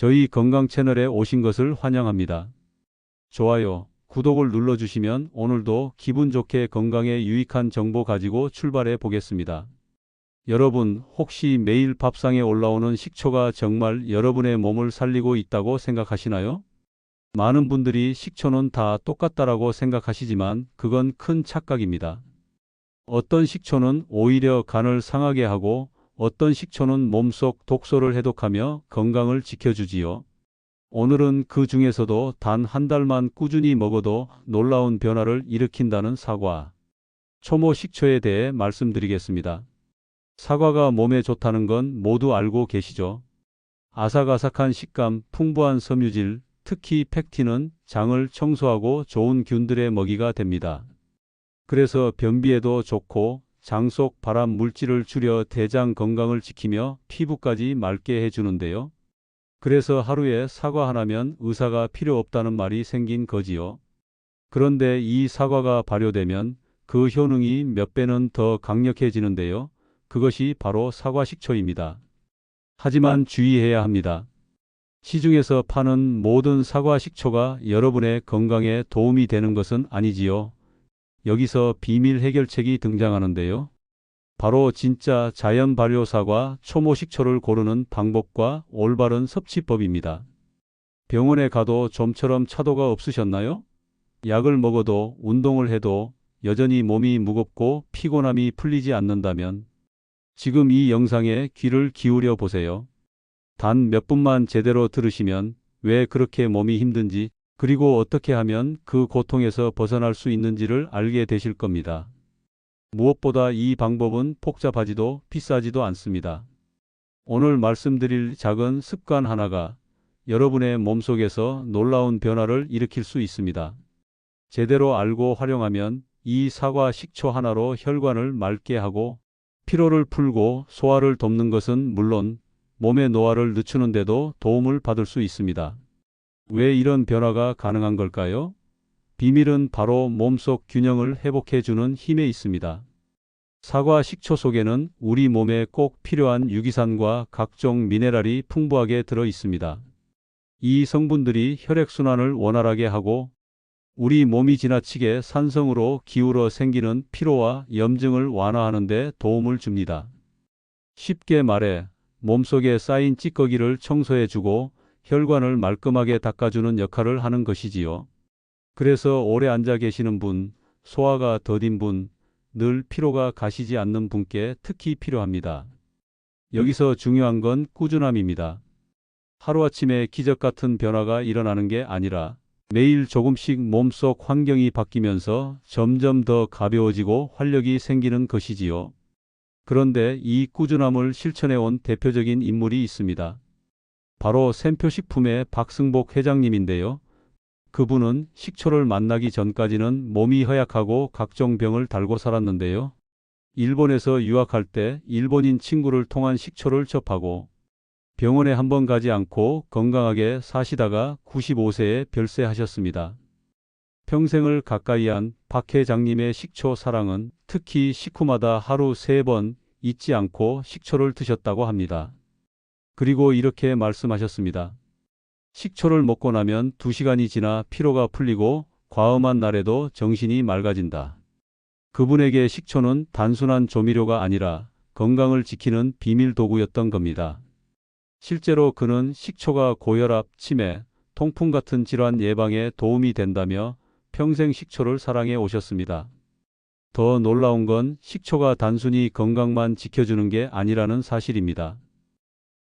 저희 건강 채널에 오신 것을 환영합니다. 좋아요, 구독을 눌러주시면 오늘도 기분 좋게 건강에 유익한 정보 가지고 출발해 보겠습니다. 여러분, 혹시 매일 밥상에 올라오는 식초가 정말 여러분의 몸을 살리고 있다고 생각하시나요? 많은 분들이 식초는 다 똑같다라고 생각하시지만 그건 큰 착각입니다. 어떤 식초는 오히려 간을 상하게 하고 어떤 식초는 몸속 독소를 해독하며 건강을 지켜주지요. 오늘은 그 중에서도 단 한 달만 꾸준히 먹어도 놀라운 변화를 일으킨다는 사과, 초모 식초에 대해 말씀드리겠습니다. 사과가 몸에 좋다는 건 모두 알고 계시죠? 아삭아삭한 식감, 풍부한 섬유질, 특히 팩틴은 장을 청소하고 좋은 균들의 먹이가 됩니다. 그래서 변비에도 좋고 장 속 발암 물질을 줄여 대장 건강을 지키며 피부까지 맑게 해주는데요. 그래서 하루에 사과 하나면 의사가 필요 없다는 말이 생긴 거지요. 그런데 이 사과가 발효되면 그 효능이 몇 배는 더 강력해지는데요. 그것이 바로 사과 식초입니다. 하지만 주의해야 합니다. 시중에서 파는 모든 사과 식초가 여러분의 건강에 도움이 되는 것은 아니지요. 여기서 비밀 해결책이 등장하는데요. 바로 진짜 자연 발효 사과 초모 식초를 고르는 방법과 올바른 섭취법입니다. 병원에 가도 좀처럼 차도가 없으셨나요? 약을 먹어도 운동을 해도 여전히 몸이 무겁고 피곤함이 풀리지 않는다면 지금 이 영상에 귀를 기울여 보세요. 단 몇 분만 제대로 들으시면 왜 그렇게 몸이 힘든지 그리고 어떻게 하면 그 고통에서 벗어날 수 있는지를 알게 되실 겁니다. 무엇보다 이 방법은 복잡하지도 비싸지도 않습니다. 오늘 말씀드릴 작은 습관 하나가 여러분의 몸속에서 놀라운 변화를 일으킬 수 있습니다. 제대로 알고 활용하면 이 사과 식초 하나로 혈관을 맑게 하고 피로를 풀고 소화를 돕는 것은 물론 몸의 노화를 늦추는 데도 도움을 받을 수 있습니다. 왜 이런 변화가 가능한 걸까요? 비밀은 바로 몸속 균형을 회복해 주는 힘에 있습니다. 사과 식초 속에는 우리 몸에 꼭 필요한 유기산과 각종 미네랄이 풍부하게 들어 있습니다. 이 성분들이 혈액순환을 원활하게 하고 우리 몸이 지나치게 산성으로 기울어 생기는 피로와 염증을 완화하는 데 도움을 줍니다. 쉽게 말해 몸속에 쌓인 찌꺼기를 청소해 주고 혈관을 말끔하게 닦아주는 역할을 하는 것이지요. 그래서 오래 앉아 계시는 분, 소화가 더딘 분, 늘 피로가 가시지 않는 분께 특히 필요합니다. 여기서 중요한 건 꾸준함입니다. 하루아침에 기적 같은 변화가 일어나는 게 아니라 매일 조금씩 몸속 환경이 바뀌면서 점점 더 가벼워지고 활력이 생기는 것이지요. 그런데 이 꾸준함을 실천해 온 대표적인 인물이 있습니다. 바로 샘표식품의 박승복 회장님인데요. 그분은 식초를 만나기 전까지는 몸이 허약하고 각종 병을 달고 살았는데요. 일본에서 유학할 때 일본인 친구를 통한 식초를 접하고 병원에 한 번 가지 않고 건강하게 사시다가 95세에 별세하셨습니다. 평생을 가까이 한 박 회장님의 식초 사랑은 특히 식후마다 하루 세번 잊지 않고 식초를 드셨다고 합니다. 그리고 이렇게 말씀하셨습니다. 식초를 먹고 나면 2시간이 지나 피로가 풀리고 과음한 날에도 정신이 맑아진다. 그분에게 식초는 단순한 조미료가 아니라 건강을 지키는 비밀 도구였던 겁니다. 실제로 그는 식초가 고혈압, 치매, 통풍 같은 질환 예방에 도움이 된다며 평생 식초를 사랑해 오셨습니다. 더 놀라운 건 식초가 단순히 건강만 지켜주는 게 아니라는 사실입니다.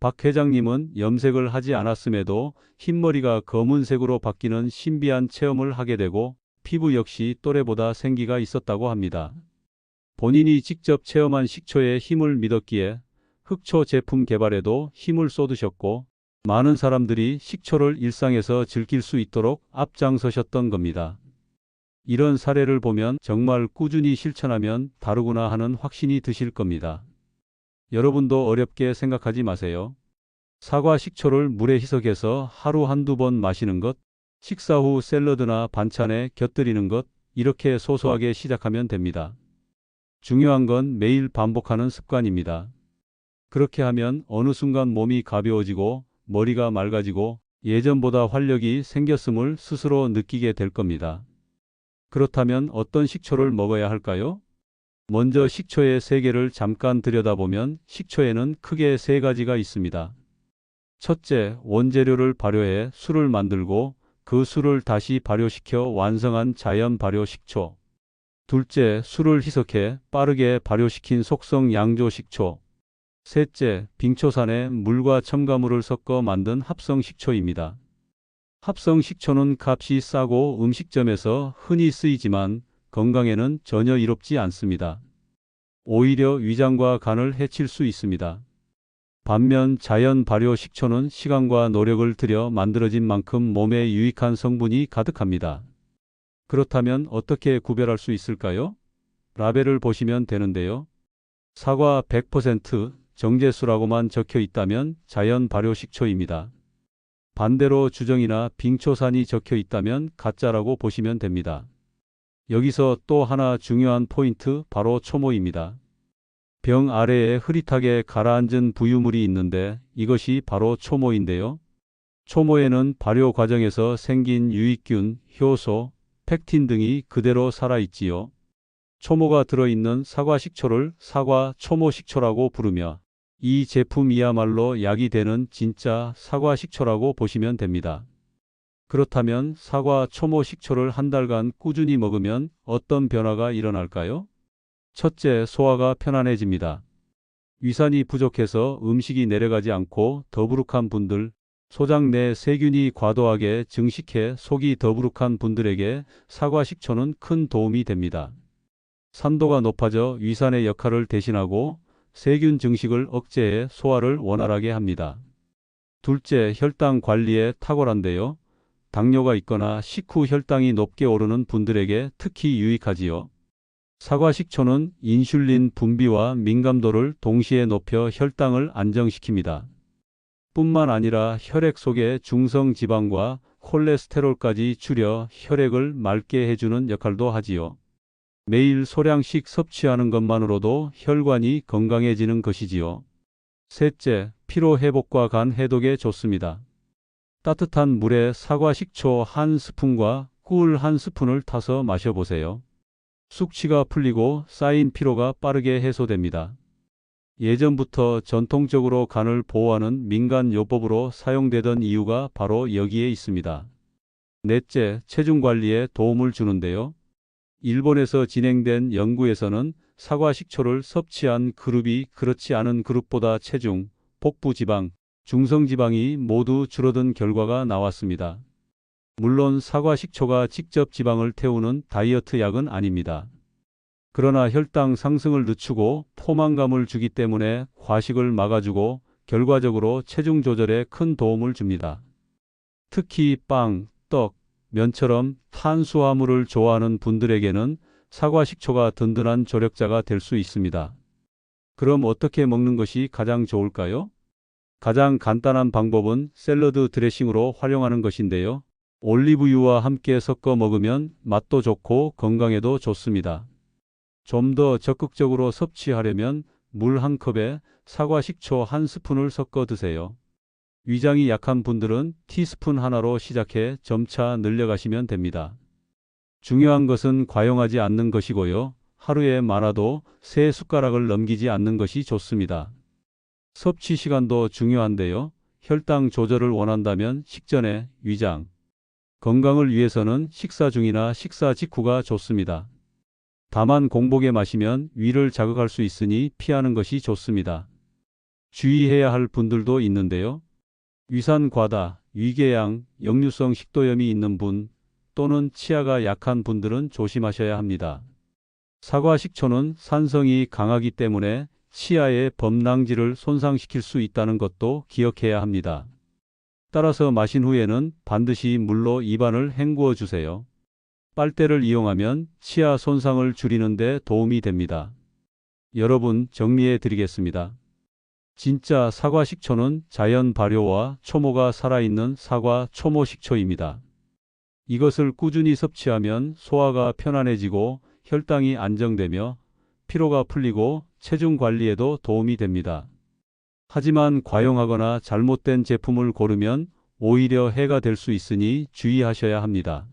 박 회장님은 염색을 하지 않았음에도 흰머리가 검은색으로 바뀌는 신비한 체험을 하게 되고 피부 역시 또래보다 생기가 있었다고 합니다. 본인이 직접 체험한 식초의 힘을 믿었기에 흑초 제품 개발에도 힘을 쏟으셨고 많은 사람들이 식초를 일상에서 즐길 수 있도록 앞장서셨던 겁니다. 이런 사례를 보면 정말 꾸준히 실천하면 다르구나 하는 확신이 드실 겁니다. 여러분도 어렵게 생각하지 마세요. 사과 식초를 물에 희석해서 하루 한두 번 마시는 것, 식사 후 샐러드나 반찬에 곁들이는 것, 이렇게 소소하게 시작하면 됩니다. 중요한 건 매일 반복하는 습관입니다. 그렇게 하면 어느 순간 몸이 가벼워지고 머리가 맑아지고 예전보다 활력이 생겼음을 스스로 느끼게 될 겁니다. 그렇다면 어떤 식초를 먹어야 할까요? 먼저 식초의 세계를 잠깐 들여다보면 식초에는 크게 세 가지가 있습니다. 첫째, 원재료를 발효해 술을 만들고 그 술을 다시 발효시켜 완성한 자연 발효 식초. 둘째, 술을 희석해 빠르게 발효시킨 속성 양조 식초. 셋째, 빙초산에 물과 첨가물을 섞어 만든 합성 식초입니다. 합성 식초는 값이 싸고 음식점에서 흔히 쓰이지만 건강에는 전혀 이롭지 않습니다. 오히려 위장과 간을 해칠 수 있습니다. 반면 자연 발효 식초는 시간과 노력을 들여 만들어진 만큼 몸에 유익한 성분이 가득합니다. 그렇다면 어떻게 구별할 수 있을까요? 라벨을 보시면 되는데요. 사과 100% 정제수라고만 적혀 있다면 자연 발효 식초입니다. 반대로 주정이나 빙초산이 적혀 있다면 가짜라고 보시면 됩니다. 여기서 또 하나 중요한 포인트 바로 초모입니다. 병 아래에 흐릿하게 가라앉은 부유물이 있는데 이것이 바로 초모인데요. 초모에는 발효 과정에서 생긴 유익균, 효소, 팩틴 등이 그대로 살아있지요. 초모가 들어있는 사과 식초를 사과 초모 식초라고 부르며 이 제품이야말로 약이 되는 진짜 사과 식초라고 보시면 됩니다. 그렇다면 사과 초모 식초를 한 달간 꾸준히 먹으면 어떤 변화가 일어날까요? 첫째, 소화가 편안해집니다. 위산이 부족해서 음식이 내려가지 않고 더부룩한 분들, 소장 내 세균이 과도하게 증식해 속이 더부룩한 분들에게 사과 식초는 큰 도움이 됩니다. 산도가 높아져 위산의 역할을 대신하고 세균 증식을 억제해 소화를 원활하게 합니다. 둘째, 혈당 관리에 탁월한데요. 당뇨가 있거나 식후 혈당이 높게 오르는 분들에게 특히 유익하지요. 사과 식초는 인슐린 분비와 민감도를 동시에 높여 혈당을 안정시킵니다. 뿐만 아니라 혈액 속의 중성 지방과 콜레스테롤까지 줄여 혈액을 맑게 해주는 역할도 하지요. 매일 소량씩 섭취하는 것만으로도 혈관이 건강해지는 것이지요. 셋째, 피로 회복과 간 해독에 좋습니다. 따뜻한 물에 사과 식초 한 스푼과 꿀 한 스푼을 타서 마셔보세요. 숙취가 풀리고 쌓인 피로가 빠르게 해소됩니다. 예전부터 전통적으로 간을 보호하는 민간 요법으로 사용되던 이유가 바로 여기에 있습니다. 넷째, 체중 관리에 도움을 주는데요. 일본에서 진행된 연구에서는 사과 식초를 섭취한 그룹이 그렇지 않은 그룹보다 체중, 복부 지방, 중성 지방이 모두 줄어든 결과가 나왔습니다. 물론 사과 식초가 직접 지방을 태우는 다이어트 약은 아닙니다. 그러나 혈당 상승을 늦추고 포만감을 주기 때문에 과식을 막아주고 결과적으로 체중 조절에 큰 도움을 줍니다. 특히 빵, 떡, 면처럼 탄수화물을 좋아하는 분들에게는 사과 식초가 든든한 조력자가 될 수 있습니다. 그럼 어떻게 먹는 것이 가장 좋을까요? 가장 간단한 방법은 샐러드 드레싱으로 활용하는 것인데요. 올리브유와 함께 섞어 먹으면 맛도 좋고 건강에도 좋습니다. 좀 더 적극적으로 섭취하려면 물 한 컵에 사과 식초 한 스푼을 섞어 드세요. 위장이 약한 분들은 티스푼 하나로 시작해 점차 늘려가시면 됩니다. 중요한 것은 과용하지 않는 것이고요. 하루에 많아도 세 숟가락을 넘기지 않는 것이 좋습니다. 섭취 시간도 중요한데요. 혈당 조절을 원한다면 식전에 위장, 건강을 위해서는 식사 중이나 식사 직후가 좋습니다. 다만 공복에 마시면 위를 자극할 수 있으니 피하는 것이 좋습니다. 주의해야 할 분들도 있는데요. 위산 과다, 위궤양, 역류성 식도염이 있는 분 또는 치아가 약한 분들은 조심하셔야 합니다. 사과 식초는 산성이 강하기 때문에 치아의 범랑지를 손상시킬 수 있다는 것도 기억해야 합니다. 따라서 마신 후에는 반드시 물로 입안을 헹구어 주세요. 빨대를 이용하면 치아 손상을 줄이는 데 도움이 됩니다. 여러분 정리해 드리겠습니다. 진짜 사과 식초는 자연 발효와 초모가 살아있는 사과 초모 식초입니다. 이것을 꾸준히 섭취하면 소화가 편안해지고 혈당이 안정되며 피로가 풀리고 체중 관리에도 도움이 됩니다. 하지만 과용하거나 잘못된 제품을 고르면 오히려 해가 될 수 있으니 주의하셔야 합니다.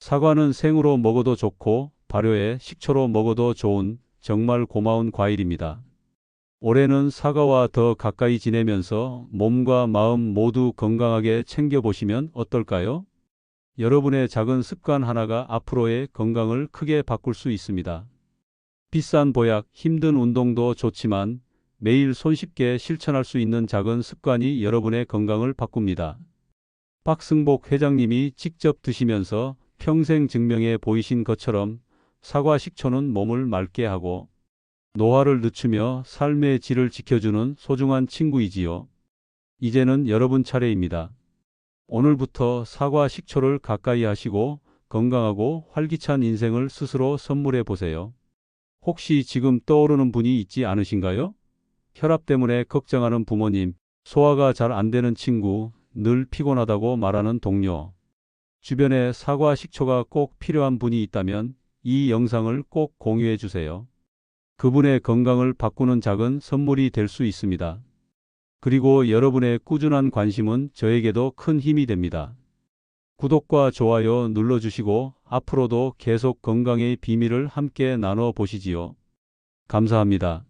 사과는 생으로 먹어도 좋고 발효해 식초로 먹어도 좋은 정말 고마운 과일입니다. 올해는 사과와 더 가까이 지내면서 몸과 마음 모두 건강하게 챙겨보시면 어떨까요? 여러분의 작은 습관 하나가 앞으로의 건강을 크게 바꿀 수 있습니다. 비싼 보약, 힘든 운동도 좋지만 매일 손쉽게 실천할 수 있는 작은 습관이 여러분의 건강을 바꿉니다. 박승복 회장님이 직접 드시면서 평생 증명해 보이신 것처럼 사과 식초는 몸을 맑게 하고 노화를 늦추며 삶의 질을 지켜주는 소중한 친구이지요. 이제는 여러분 차례입니다. 오늘부터 사과 식초를 가까이 하시고 건강하고 활기찬 인생을 스스로 선물해 보세요. 혹시 지금 떠오르는 분이 있지 않으신가요? 혈압 때문에 걱정하는 부모님, 소화가 잘 안 되는 친구, 늘 피곤하다고 말하는 동료. 주변에 사과 식초가 꼭 필요한 분이 있다면 이 영상을 꼭 공유해 주세요. 그분의 건강을 바꾸는 작은 선물이 될 수 있습니다. 그리고 여러분의 꾸준한 관심은 저에게도 큰 힘이 됩니다. 구독과 좋아요 눌러주시고 앞으로도 계속 건강의 비밀을 함께 나눠 보시지요. 감사합니다.